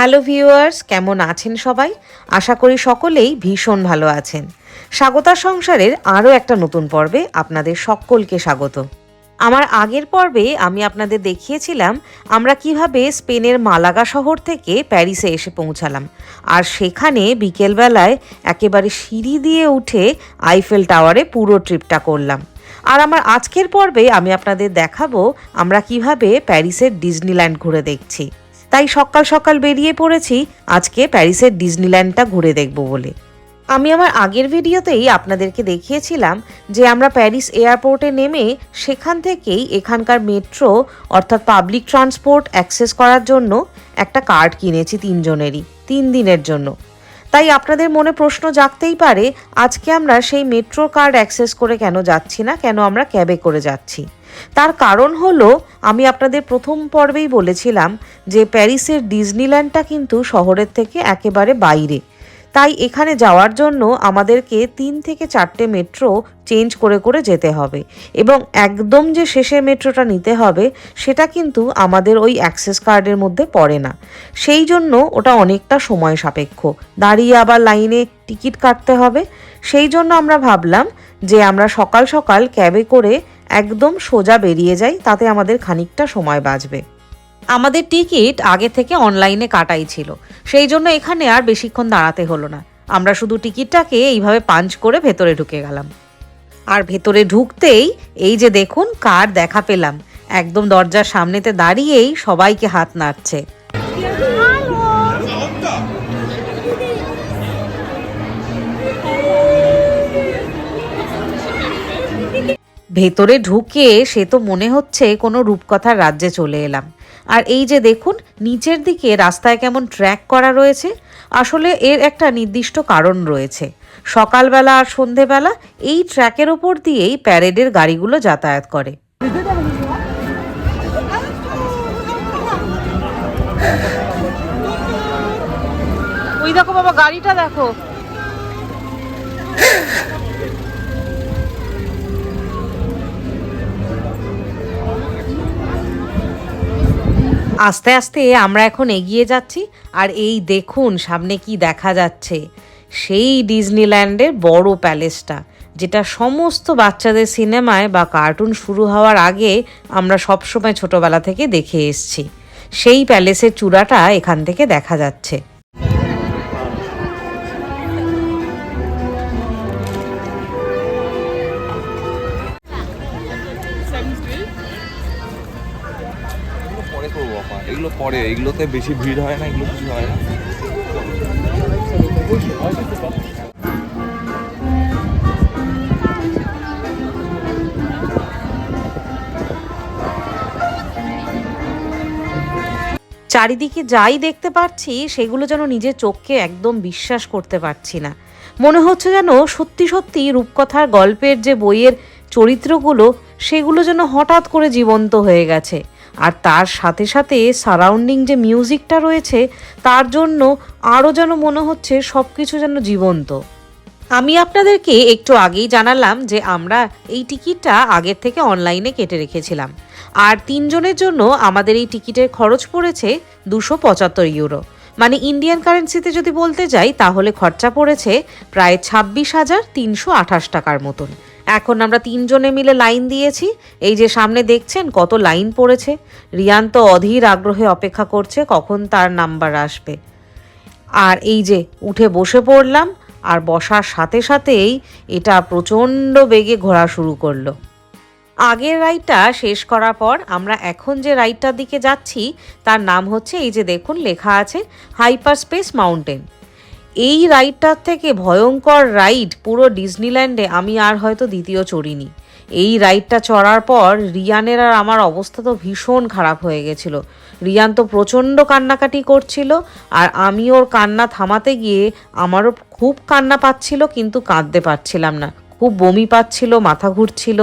Hello viewers, কেমন আছেন সবাই? আশা করি সকলেই ভীষণ ভালো আছেন। স্বাগতার সংসারের আরও একটা নতুন পর্বে আপনাদের সকলকে স্বাগত। আমার আগের পর্বে আমি আপনাদের দেখিয়েছিলাম আমরা কীভাবে স্পেনের মালাগা শহর থেকে প্যারিসে এসে পৌঁছালাম। আর সেখানে বিকেলবেলায় একেবারে সিঁড়ি দিয়ে উঠে আইফেল টাওয়ারে পুরো ট্রিপটা করলাম। আর আমার আজকের পর্বে আমি আপনাদের দেখাবো আমরা কীভাবে প্যারিসের ডিজনিল্যান্ড ঘুরে দেখছি। তাই সকাল সকাল বেরিয়ে পড়েছি। আজকে প্যারিসের ডিজনিল্যান্ডটা ঘুরে দেখব বলে। আমি আমার আগের ভিডিওতেই আপনাদেরকে দেখিয়েছিলাম যে আমরা প্যারিস এয়ারপোর্টে নেমে সেখান থেকেই এখানকার মেট্রো অর্থাৎ পাবলিক ট্রান্সপোর্ট অ্যাক্সেস করার জন্য একটা কার্ড কিনেছি তিনজনেরই, তিন দিনের জন্য। তাই আপনাদের মনে প্রশ্ন জাগতেই পারে, আজকে আমরা সেই মেট্রো কার্ড অ্যাক্সেস করে কেন যাচ্ছি না, কেন আমরা ক্যাবে করে যাচ্ছি? তার কারণ হলো, আমি আপনাদের প্রথম পর্বেই বলেছিলাম যে প্যারিসের ডিজনিল্যান্ডটা কিন্তু শহরের থেকে একেবারে বাইরে। তাই এখানে যাওয়ার জন্য আমাদেরকে তিন থেকে চারটে মেট্রো চেঞ্জ করে করে যেতে হবে এবং একদম যে শেষে মেট্রোটা নিতে হবে, সেটা কিন্তু আমাদের ওই অ্যাক্সেস কার্ডের মধ্যে পড়ে না। সেই জন্য ওটা অনেকটা সময় সাপেক্ষ। দাঁড়িয়ে আবার লাইনে টিকিট কাটতে হবে। সেই জন্য আমরা ভাবলাম যে আমরা সকাল সকাল ক্যাবে করে একদম সোজা বেরিয়ে যাই তাতে আমাদের খানিকটা সময় বাঁচবে। আমাদের টিকিট আগে থেকে অনলাইনে কাটাই ছিল সেই জন্য এখানে আর বেশিক্ষণ দাঁড়াতে হলো না। আমরা শুধু টিকিটটাকে এইভাবে পাঞ্চ করে ভেতরে ঢুকে গেলাম। আর ভেতরে ঢুকতেই এই যে দেখুন কার দেখা পেলাম। একদম দরজার সামনেতে দাঁড়িয়েই সবাইকে হাত নাড়ছে। ভেতরে ঢুকে সে তো মনে হচ্ছে কোনো রূপকথার রাজ্যে চলে এলাম। আর এই যে দেখুন, নিচের দিকে রাস্তায় কেমন ট্র্যাক করা রয়েছে, আসলে এর একটা নির্দিষ্ট কারণ রয়েছে। সকালবেলা আর সন্ধেবেলা এই ট্র্যাকের ওপর দিয়েই প্যারেডের গাড়িগুলো যাতায়াত করে। ওই দেখো বাবা, গাড়িটা দেখো। আস্তে আস্তে আমরা এখন এগিয়ে যাচ্ছি, আর এই দেখুন সামনে কি দেখা যাচ্ছে। সেই ডিজনিল্যান্ডের বড় প্যালেসটা, যেটা সমস্ত বাচ্চাদের সিনেমায় বা কার্টুন শুরু হওয়ার আগে আমরা সবসময় ছোটবেলা থেকে দেখে এসছি। সেই প্যালেসের চূড়াটা এখান থেকে দেখা যাচ্ছে। এগুলো পরে, এগুলোতে বেশি ভিড় হয় না, এগুলো কিছু হয় না। চারিদিকে যাই দেখতে পাচ্ছি, সেগুলো যেন নিজের চোখকে একদম বিশ্বাস করতে পারছি না। মনে হচ্ছে যেন সত্যি সত্যি রূপকথার গল্পের যে বইয়ের চরিত্রগুলো, সেগুলো যেন হঠাৎ করে জীবন্ত হয়ে গেছে। আর তার সাথে সাথে সারাউন্ডিং যে মিউজিকটা রয়েছে, তার জন্য আরও যেন মনে হচ্ছে সব কিছু যেন জীবন্ত। আমি আপনাদেরকে একটু আগেই জানালাম যে আমরা এই টিকিটটা আগের থেকে অনলাইনে কেটে রেখেছিলাম। আর তিনজনের জন্য আমাদের এই টিকিটের খরচ পড়েছে দুশো পঁচাত্তর ইউরো। মানে ইন্ডিয়ান কারেন্সিতে যদি বলতে যাই, তাহলে খরচা পড়েছে প্রায় ছাব্বিশ হাজার তিনশো আঠাশ টাকার মতন। এখন আমরা তিনজনে মিলে লাইন দিয়েছি। এই যে সামনে দেখছেন কত লাইন পড়েছে। রিয়ান তো অধীর আগ্রহে অপেক্ষা করছে কখন তার নাম্বার আসবে। আর এই যে উঠে বসে পড়লাম আর বসার সাথে সাথেই এটা প্রচণ্ড বেগে ঘোরা শুরু করল। আগের রাইডটা শেষ করার পর আমরা এখন যে রাইডটার দিকে যাচ্ছি তার নাম হচ্ছে এই যে দেখুন লেখা আছে হাইপার স্পেস মাউন্টেন। এই রাইডটার থেকে ভয়ঙ্কর রাইড পুরো ডিজনিল্যান্ডে আমি আর হয়তো দ্বিতীয় চড়িনি। এই রাইডটা চড়ার পর রিয়ানের আর আমার অবস্থা তো ভীষণ খারাপ হয়ে গেছিল। রিয়ান তো প্রচণ্ড কান্নাকাটি করছিল আর আমি ওর কান্না থামাতে গিয়ে আমারও খুব কান্না পাচ্ছিল কিন্তু কাঁদতে পারছিলাম না। খুব বমি পাচ্ছিল, মাথা ঘুরছিল।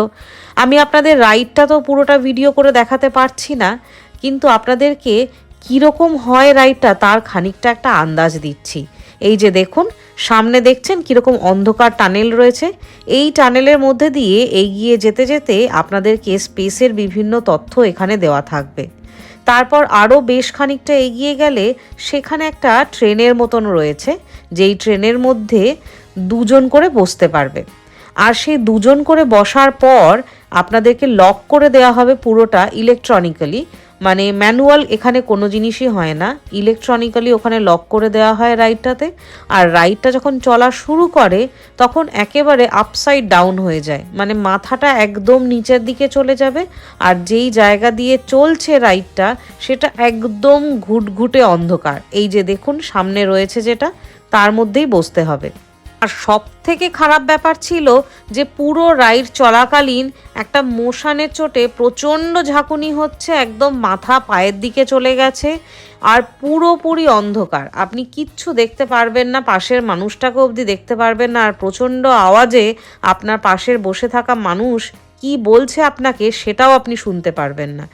আমি আপনাদের রাইডটা তো পুরোটা ভিডিও করে দেখাতে পারছি না, কিন্তু আপনাদেরকে কীরকম হয় রাইডটা তার খানিকটা একটা আন্দাজ দিচ্ছি। এই যে দেখুন, সামনে দেখছেন কীরকম অন্ধকার টানেল রয়েছে। এই টানেলের মধ্যে দিয়ে এগিয়ে যেতে যেতে আপনাদেরকে স্পেসের বিভিন্ন তথ্য এখানে দেওয়া থাকবে। তারপর আরও বেশ খানিকটা এগিয়ে গেলে সেখানে একটা ট্রেনের মতন রয়েছে, যেই ট্রেনের মধ্যে দুজন করে বসতে পারবে। আর সেই দুজন করে বসার পর আপনাদেরকে লক করে দেওয়া হবে পুরোটা ইলেকট্রনিক্যালি মানে ম্যানুয়াল এখানে কোনো জিনিসই হয় না। ইলেকট্রনিক্যালি ওখানে লক করে দেওয়া হয় রাইডটাতে আর রাইডটা যখন চলা শুরু করে, তখন একেবারে আপসাইড ডাউন হয়ে যায়। মানে মাথাটা একদম নিচের দিকে চলে যাবে। আর যেই জায়গা দিয়ে চলছে রাইডটা সেটা একদম ঘুটঘুটে অন্ধকার। এই যে দেখুন, সামনে রয়েছে যেটা, তার মধ্যেই বসতে হবে। আর সব থেকে খারাপ ব্যাপার ছিল যে পুরো রাইড চলাকালীন একটা মোশানের চোটে প্রচণ্ড ঝাঁকুনি হচ্ছে, একদম মাথা পায়ের দিকে চলে গেছে, আর পুরোপুরি অন্ধকার। আপনি কিচ্ছু দেখতে পারবেন না, পাশের মানুষটাকে অবধি দেখতে পারবেন না, আর প্রচণ্ড আওয়াজে আপনার পাশের বসে থাকা মানুষ কি বলছে আপনাকে সেটাও আপনি শুনতে পারবেন না।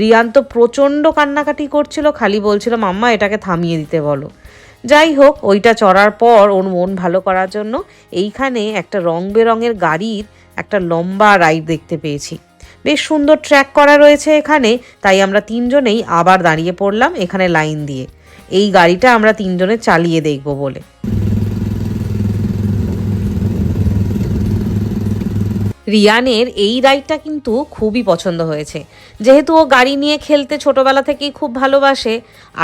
রিয়ান তো প্রচণ্ড কান্নাকাটি করছিল, খালি বলছিল, মাম্মা, এটাকে থামিয়ে দিতে বলো। যাই হোক ওইটা চড়ার পর ওর মন ভালো করার জন্য এইখানে একটা রং বেরঙের গাড়ির একটা লম্বা রাইড দেখতে পেয়েছি। বেশ সুন্দর ট্র্যাক করা রয়েছে এখানে, তাই আমরা তিনজনেই আবার দাঁড়িয়ে পড়লাম এখানে লাইন দিয়ে। এই গাড়িটা আমরা তিনজনে চালিয়ে দেখব বলে। রিয়ানের এই রাইডটা কিন্তু খুবই পছন্দ হয়েছে। যেহেতু ও গাড়ি নিয়ে খেলতে ছোটবেলা থেকেই খুব ভালোবাসে,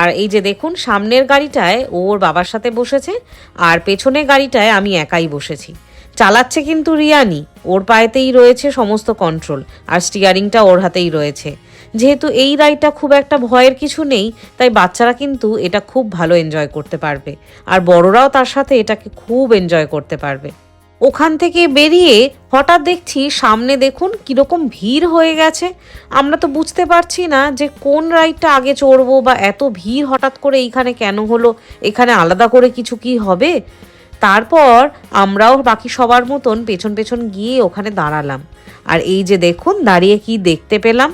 আর এই যে দেখুন, সামনের গাড়িটায় ওর বাবার সাথে বসেছে, আর পেছনের গাড়িটায় আমি একাই বসেছি। চালাচ্ছে কিন্তু রিয়ানি, ওর পায়েতেই রয়েছে সমস্ত কন্ট্রোল আর স্টিয়ারিংটা ওর হাতেই রয়েছে। যেহেতু এই রাইডটা খুব একটা ভয়ের কিছু নেই, তাই বাচ্চারা কিন্তু এটা খুব ভালো এনজয় করতে পারবে, আর বড়রাও তার সাথে এটাকে খুব এনজয় করতে পারবে। ওখান থেকে বেরিয়ে হঠাৎ দেখছি সামনে দেখুন কীরকম ভিড় হয়ে গেছে। আমরা তো বুঝতে পারছি না যে কোন রাইডটা আগে চড়বো বা এত ভিড় হঠাৎ করে এইখানে কেন হলো, এখানে আলাদা করে কিছু কি হবে? তারপর আমরাও বাকি সবার মতন পেছন পেছন গিয়ে ওখানে দাঁড়ালাম। আর এই যে দেখুন, দাঁড়িয়ে কি দেখতে পেলাম।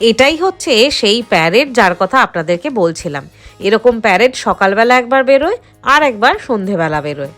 এটাই হচ্ছে সেই প্যারেড যার কথা আপনাদেরকে বলছিলাম। এরকম প্যারেড সকালবেলা একবার বেরোয় আর একবার সন্ধেবেলা বেরোয়।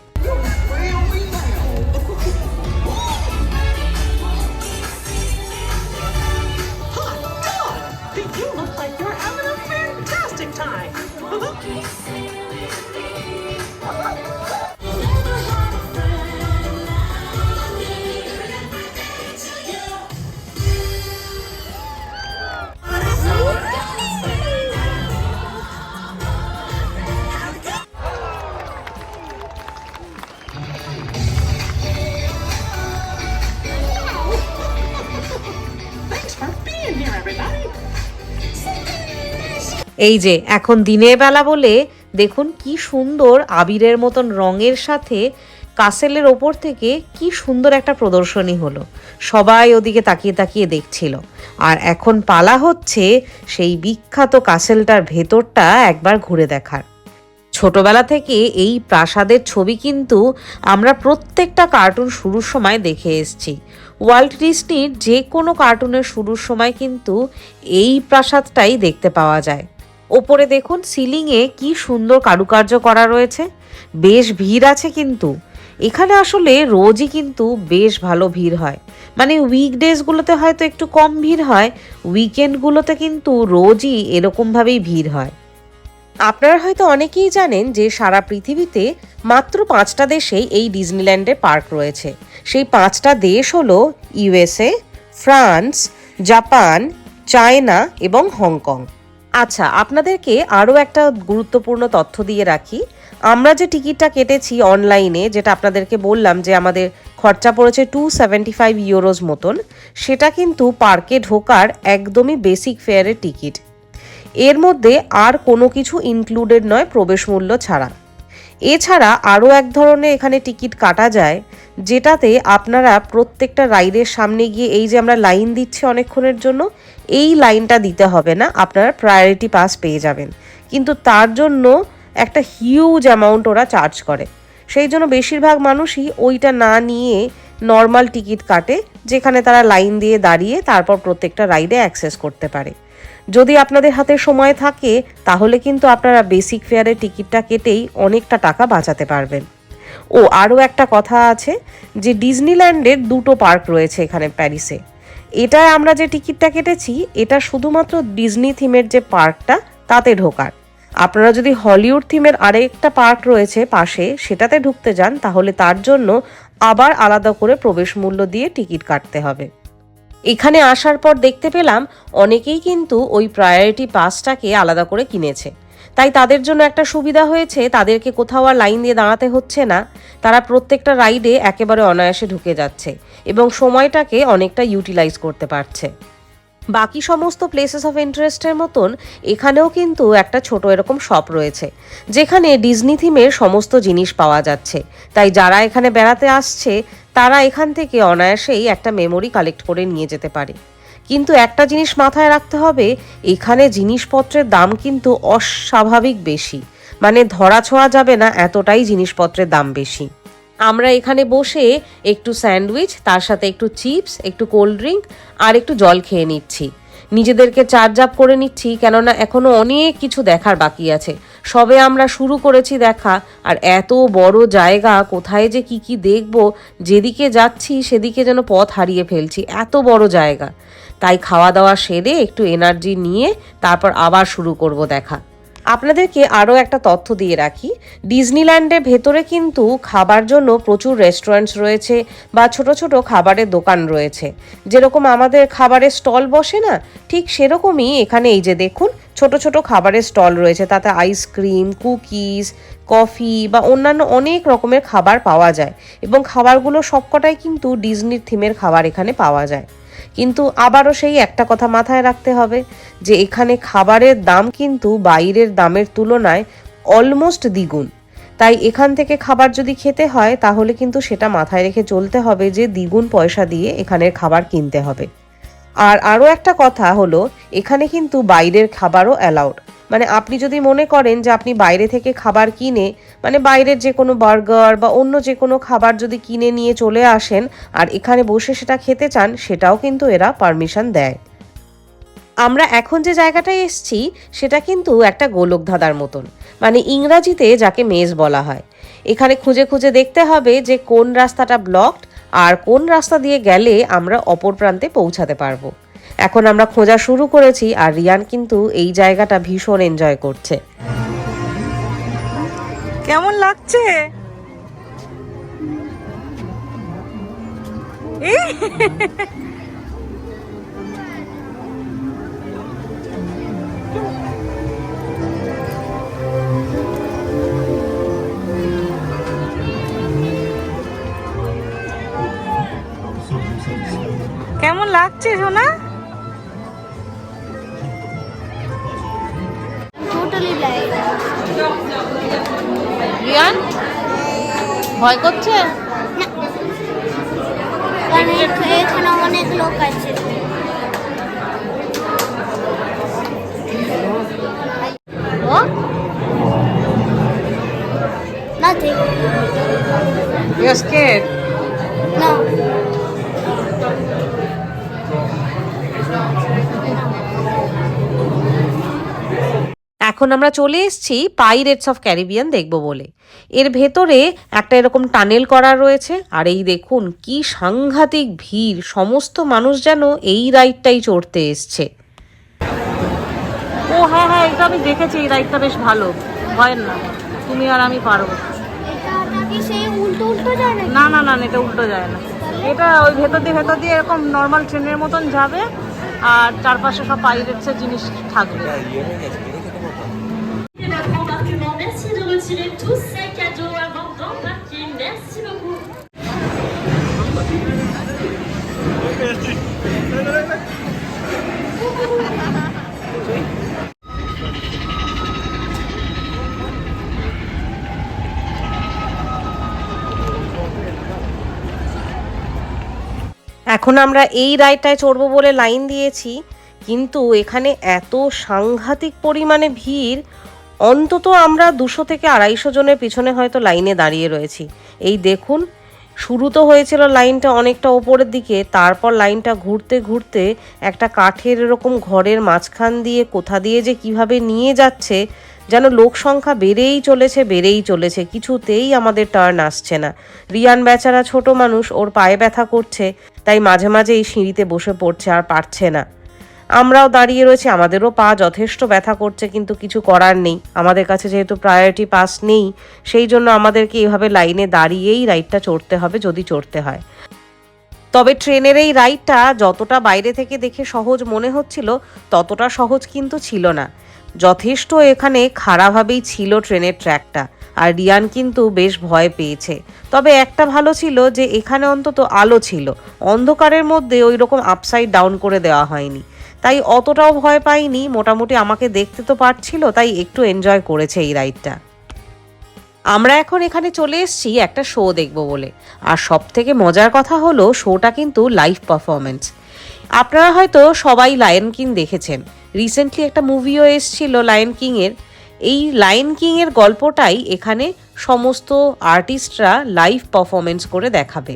এই যে, এখন দিনের বেলা বলে দেখুন কি সুন্দর আবিরের মতন রঙের সাথে কাসেলের ওপর থেকে কি সুন্দর একটা প্রদর্শনী হলো। সবাই ওদিকে তাকিয়ে তাকিয়ে দেখছিল। আর এখন পালা হচ্ছে সেই বিখ্যাত কাসেলটার ভেতরটা একবার ঘুরে দেখার। ছোটবেলা থেকে এই প্রাসাদের ছবি কিন্তু আমরা প্রত্যেকটা কার্টুন শুরুর সময় দেখে এসেছি। ওয়ার্ল্ড ডিসনির যে কোনো কার্টুনের শুরুর সময় কিন্তু এই প্রাসাদটাই দেখতে পাওয়া যায়। ওপরে দেখুন সিলিংয়ে কি সুন্দর কারুকার্য করা রয়েছে। বেশ ভিড় আছে কিন্তু। এখানে আসলে রোজই কিন্তু বেশ ভালো ভিড় হয়। মানে উইকডেজগুলোতে হয়তো একটু কম ভিড় হয় উইকেন্ডগুলোতে কিন্তু রোজই এরকমভাবেই ভিড় হয়। আপনারা হয়তো অনেকেই জানেন যে সারা পৃথিবীতে মাত্র পাঁচটা দেশেই এই ডিজনিল্যান্ডে পার্ক রয়েছে। সেই পাঁচটা দেশ হলো ইউএসএ, ফ্রান্স, জাপান, চায়না এবং হংকং। আচ্ছা আপনাদেরকে আরও একটা গুরুত্বপূর্ণ তথ্য দিয়ে রাখি। আমরা যে টিকিটটা কেটেছি অনলাইনে, যেটা আপনাদেরকে বললাম যে আমাদের খরচা পড়েছে টু সেভেন্টি ফাইভ ইউরোজ মতন, সেটা কিন্তু পার্কে ঢোকার একদমই বেসিক ফেয়ারের টিকিট। এর মধ্যে আর কোনো কিছু ইনক্লুডেড নয় প্রবেশ মূল্য ছাড়া। এছাড়া আরও এক ধরনের এখানে টিকিট কাটা যায়, যেটাতে আপনারা প্রত্যেকটা রাইডের সামনে গিয়ে এই যে আমরা লাইন দিচ্ছি অনেকক্ষণের জন্য এই লাইনটা দিতে হবে না, আপনারা প্রায়োরিটি পাস পেয়ে যাবেন। কিন্তু তার জন্য একটা হিউজ অ্যামাউন্ট ওরা চার্জ করে। সেই জন্য বেশিরভাগ মানুষই ওইটা না নিয়ে নর্মাল টিকিট কাটে, যেখানে তারা লাইন দিয়ে দাঁড়িয়ে তারপর প্রত্যেকটা রাইডে অ্যাক্সেস করতে পারে। যদি আপনাদের হাতে সময় থাকে, তাহলে কিন্তু আপনারা বেসিক ফেয়ারের টিকিটটা কেটেই অনেকটা টাকা বাঁচাতে পারবেন। ও, আরও একটা কথা আছে যে ডিজনিল্যান্ডের দুটো পার্ক রয়েছে এখানে প্যারিসে এটা আমরা যে টিকিটটা কেটেছি, এটা শুধুমাত্র ডিজনি থিমের যে পার্কটা, তাতে ঢোকার। আপনারা যদি হলিউড থিমের আরেকটা পার্ক রয়েছে পাশে, সেটাতে ঢুকতে যান, তাহলে তার জন্য আবার আলাদা করে প্রবেশ মূল্য দিয়ে টিকিট কাটতে হবে। এখানে আসার পর দেখতে পেলাম, অনেকেই কিন্তু ওই প্রায়োরিটি পাসটাকে আলাদা করে কিনেছে। তাই তাদের জন্য একটা সুবিধা হয়েছে, তাদেরকে কোথাও আর লাইন দিয়ে দাঁড়াতে হচ্ছে না। তারা প্রত্যেকটা রাইডে একেবারে অনায়াসে ঢুকে যাচ্ছে এবং সময়টাকে অনেকটা ইউটিলাইজ করতে পারছে। বাকি সমস্ত প্লেসেস অফ ইন্টারেস্টের মতন এখানেও কিন্তু একটা ছোট এরকম শপ রয়েছে, যেখানে ডিজনি থিমের সমস্ত জিনিস পাওয়া যাচ্ছে। তাই যারা এখানে বেড়াতে আসছে, তারা এখান থেকে অনায়াসেই একটা মেমোরি কালেক্ট করে নিয়ে যেতে পারে। কিন্তু একটা জিনিস মাথায় রাখতে হবে, এখানে জিনিসপত্রের দাম কিন্তু অস্বাভাবিক বেশি। মানে ধরা ছোঁয়া যাবে না, এতটাই জিনিসপত্রের দাম বেশি। আমরা এখানে বসে একটু স্যান্ডউইচ, তার সাথে একটু চিপস, একটু কোল্ড ড্রিঙ্ক আর একটু জল খেয়ে নিচ্ছি। নিজেদেরকে চার্জ আপ করে নিচ্ছি, কেননা এখনও অনেক কিছু দেখার বাকি আছে। সবে আমরা শুরু করেছি দেখা, আর এত বড় জায়গা, কোথায় যে কি কি দেখব, যেদিকে যাচ্ছি সেদিকে যেন পথ হারিয়ে ফেলছি, এত বড় জায়গা। তাই খাওয়া দাওয়া সেরে একটু এনার্জি নিয়ে তারপর আবার শুরু করব দেখা। আপনাদেরকে আরও একটা তথ্য দিয়ে রাখি। ডিজনিল্যান্ডের ভেতরে কিন্তু খাবার জন্য প্রচুর রেস্টুরেন্টস রয়েছে বা ছোট ছোট খাবারের দোকান রয়েছে। যেরকম আমাদের খাবারের স্টল বসে না, ঠিক সেরকমই এখানে এই যে দেখুন, ছোট ছোট খাবারের স্টল রয়েছে। তাতে আইসক্রিম কুকিজ কফি বা অন্যান্য অনেক রকমের খাবার পাওয়া যায়। এবং খাবারগুলো সবকটাই কিন্তু ডিজনির থিমের খাবার এখানে পাওয়া যায়। কিন্তু আবারও সেই একটা কথা মাথায় রাখতে হবে যে এখানে খাবারের দাম কিন্তু বাইরের দামের তুলনায় অলমোস্ট দ্বিগুণ। তাই এখান থেকে খাবার যদি খেতে হয়, তাহলে কিন্তু সেটা মাথায় রেখে চলতে হবে যে দ্বিগুণ পয়সা দিয়ে এখানের খাবার কিনতে হবে। আর আরও একটা কথা হলো, এখানে কিন্তু বাইরের খাবারও অ্যালাউড মানে আপনি যদি মনে করেন যে আপনি বাইরে থেকে খাবার কিনে মানে বাইরের যে কোনো বার্গার বা অন্য যে কোনো খাবার যদি কিনে নিয়ে চলে আসেন আর এখানে বসে সেটা খেতে চান, সেটাও কিন্তু এরা পারমিশন দেয়। আমরা এখন যে জায়গাটায় এসছি, সেটা কিন্তু একটা গোলকধাঁধার মতন। মানে ইংরাজিতে যাকে মেজ বলা হয়। এখানে খুঁজে খুঁজে দেখতে হবে যে কোন রাস্তাটা ব্লকড আর কোন রাস্তা দিয়ে গেলে আমরা অপর প্রান্তে পৌঁছাতে পারব। এখন আমরা খোঁজা শুরু করেছি আর রিয়ান কিন্তু এই জায়গাটা ভীষণ এনজয় করছে। কেমন লাগছে? কেমন লাগছে, সোনা? ভয় করছে এখ- এখানে অনেক লোক আছে Nothing. You're scared. এখন আমরা চলে এসেছি পাইরেটস অফ ক্যারিবিয়ান দেখব বলে। এর ভেতরে একটা এরকম টানেল করা রয়েছে, আর এই দেখুন কি সাংঘাতিক ভিড়, সমস্ত মানুষ যেন এই রাইডটাই চড়তে এসছে। ও হ্যাঁ হ্যাঁ এটা আমি দেখেছি, এই রাইডটা বেশ ভালো। ভয়ের না, তুমি আর আমি পারব? না। না না এটা উল্টো যায় না। এটা ওই ভেতর দিয়ে ভেতর দিয়ে এরকম নর্মাল ট্রেনের মতন যাবে, আর চারপাশে সব পাইরেটসের জিনিস থাকবে। Retirer tous ces cadeaux avant d'embarquer. Merci beaucoup. এখন আমরা এই রাইডটায় চড়বো বলে লাইন দিয়েছি কিন্তু এখানে এত সাংঘাতিক পরিমাণে ভিড় অন্তত আমরা দুশো থেকে আড়াইশো জনের পিছনে হয়তো লাইনে দাঁড়িয়ে রয়েছি। এই দেখুন, শুরু তো হয়েছিল লাইনটা অনেকটা ওপরের দিকে, তারপর লাইনটা ঘুরতে ঘুরতে একটা কাঠের এরকম ঘরের মাঝখান দিয়ে কোথা দিয়ে যে কীভাবে নিয়ে যাচ্ছে, যেন লোক সংখ্যা বেড়েই চলেছে বেড়েই চলেছে, কিছুতেই আমাদের টার্ন আসছে না। রিয়ান বেচারা ছোট মানুষ, ওর পায়ে ব্যথা করছে, তাই মাঝে মাঝে এই সিঁড়িতে বসে পড়ছে আর পারছে না। আমরাও দাঁড়িয়ে রয়েছি, আমাদেরও পা যথেষ্ট ব্যথা করছে, কিন্তু কিছু করার নেই। আমাদের কাছে যেহেতু প্রায়োরিটি পাস নেই, সেই জন্য আমাদেরকে এইভাবে লাইনে দাঁড়িয়েই রাইডটা চড়তে হবে, যদি চড়তে হয়। তবে ট্রেনের এই রাইডটা যতটা বাইরে থেকে দেখে সহজ মনে হচ্ছিল, ততটা সহজ কিন্তু ছিল না। যথেষ্ট এখানে খারাপভাবেই ছিল ট্রেনের ট্র্যাকটা আর রিয়ান কিন্তু বেশ ভয় পেয়েছে। তবে একটা ভালো ছিল যে, এখানে অন্তত আলো ছিল। অন্ধকারের মধ্যে ওই রকম আপসাইড ডাউন করে দেওয়া হয়নি। তাই অতটাও ভয় পাইনি। মোটামুটি আমাকে দেখতে তো পারছিল, তাই একটু এনজয় করেছে এই রাইডটা আমরা এখন এখানে চলে এসেছি একটা শো দেখব বলে। আর সব থেকে মজার কথা হলো শোটা কিন্তু লাইভ পারফরমেন্স আপনারা হয়তো সবাই লায়ন কিং দেখেছেন। রিসেন্টলি একটা মুভিও এসছিল লায়ন কিংয়ের এই লায়ন কিংয়ের গল্পটাই এখানে সমস্ত আর্টিস্টরা লাইভ পারফরমেন্স করে দেখাবে।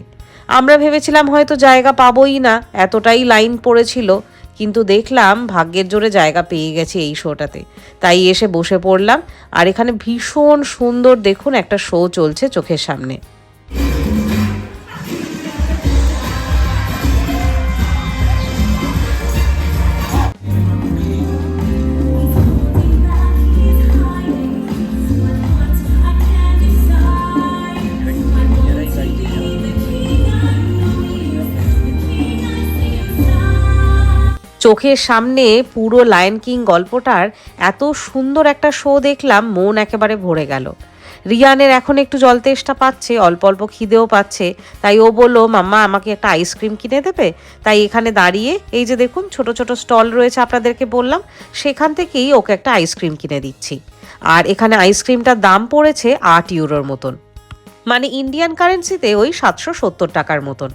আমরা ভেবেছিলাম হয়তো জায়গা পাবোই না, এতটাই লাইন পড়েছিল। কিন্তু দেখলাম ভাগ্যের জোরে জায়গা পেয়ে গেছে এই শোটাতে। তাই এসে বসে পড়লাম, আর এখানে ভীষণ সুন্দর দেখুন একটা শো চলছে চোখের সামনে। চোখের সামনে পুরো লায়ন কিং গল্পটার এত সুন্দর একটা শো দেখলাম, মন একেবারে ভরে গেল। রিয়ানের এখন একটু জল তেষ্টা পাচ্ছে, অল্প অল্প খিদেও পাচ্ছে। তাই ও বলল, মাম্মা, আমাকে একটা আইসক্রিম কিনে দেবে? তাই এখানে দাঁড়িয়ে, এই যে দেখুন, ছোট ছোট স্টল রয়েছে আপনাদেরকে বললাম, সেখান থেকেই ওকে একটা আইসক্রিম কিনে দিচ্ছি। আর এখানে আইসক্রিমটার দাম পড়েছে আট ইউরোর মতন। মানে ইন্ডিয়ান কারেন্সিতে ওই সাতশো সত্তর টাকার মতন।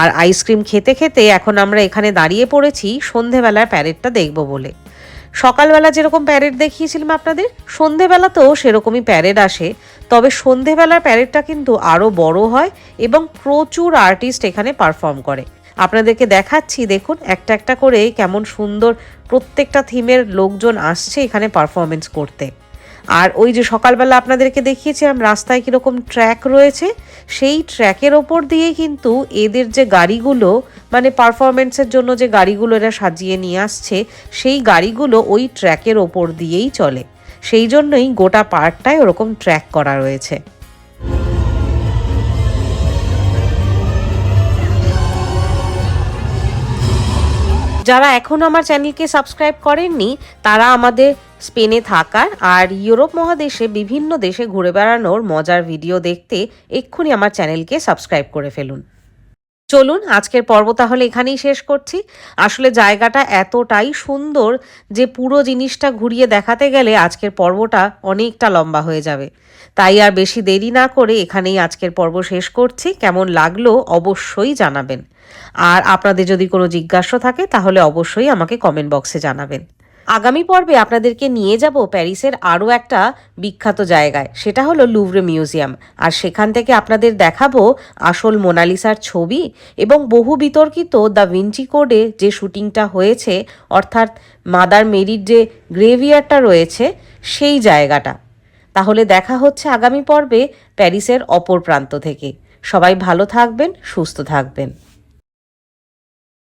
আর আইসক্রিম খেতে খেতে এখন আমরা এখানে দাঁড়িয়ে পড়েছি, সন্ধেবেলার প্যারেডটা দেখব বলে। সকালবেলা যেরকম প্যারেড দেখিয়েছিলাম আপনাদের সন্ধেবেলাতেও সেরকমই প্যারেড আসে। তবে সন্ধেবেলার প্যারেডটা কিন্তু আরও বড় হয় এবং প্রচুর আর্টিস্ট এখানে পারফর্ম করে। আপনাদেরকে দেখাচ্ছি, দেখুন, একটা একটা করে কেমন সুন্দর প্রত্যেকটা থিমের লোকজন আসছে এখানে পারফরমেন্স করতে। আর ওই যে সকালবেলা আপনাদেরকে দেখিয়েছিলাম, রাস্তায় কীরকম ট্র্যাক রয়েছে, সেই ট্র্যাকের ওপর দিয়েই কিন্তু এদের যে গাড়িগুলো মানে পারফরমেন্সের জন্য যে গাড়িগুলো এরা সাজিয়ে নিয়ে আসছে, সেই গাড়িগুলো ওই ট্র্যাকের ওপর দিয়েই চলে। সেই জন্যই গোটা পার্কটায় ওরকম ট্র্যাক করা রয়েছে। যারা এখনও আমার চ্যানেলকে সাবস্ক্রাইব করেননি, তারা আমাদের স্পেনে থাকার আর ইউরোপ মহাদেশে বিভিন্ন দেশে ঘুরে বেড়ানোর মজার ভিডিও দেখতে এক্ষুনি আমার চ্যানেলকে সাবস্ক্রাইব করে ফেলুন। চলুন, আজকের পর্ব তাহলে এখানেই শেষ করছি। আসলে জায়গাটা এতটাই সুন্দর যে পুরো জিনিসটা ঘুরিয়ে দেখাতে গেলে আজকের পর্বটা অনেকটা লম্বা হয়ে যাবে। তাই আর বেশি দেরি না করে এখানেই আজকের পর্ব শেষ করছি। কেমন লাগল অবশ্যই জানাবেন। আর আপনাদের যদি কোনো জিজ্ঞাসা থাকে তাহলে অবশ্যই আমাকে কমেন্ট বক্সে জানাবেন। আগামী পর্বে আপনাদেরকে নিয়ে যাব প্যারিসের আরও একটা বিখ্যাত জায়গায়। সেটা হলো লুভরে মিউজিয়াম। আর সেখান থেকে আপনাদের দেখাবো আসল মোনালিসার ছবি এবং বহু বিতর্কিত দ্য ভিঞ্চি কোডে যে শুটিংটা হয়েছে, অর্থাৎ মাদার মেরির যে গ্রেভিয়ারটা রয়েছে, সেই জায়গাটা। তাহলে দেখা হচ্ছে আগামী পর্বে প্যারিসের অপর প্রান্ত থেকে। সবাই ভালো থাকবেন, সুস্থ থাকবেন।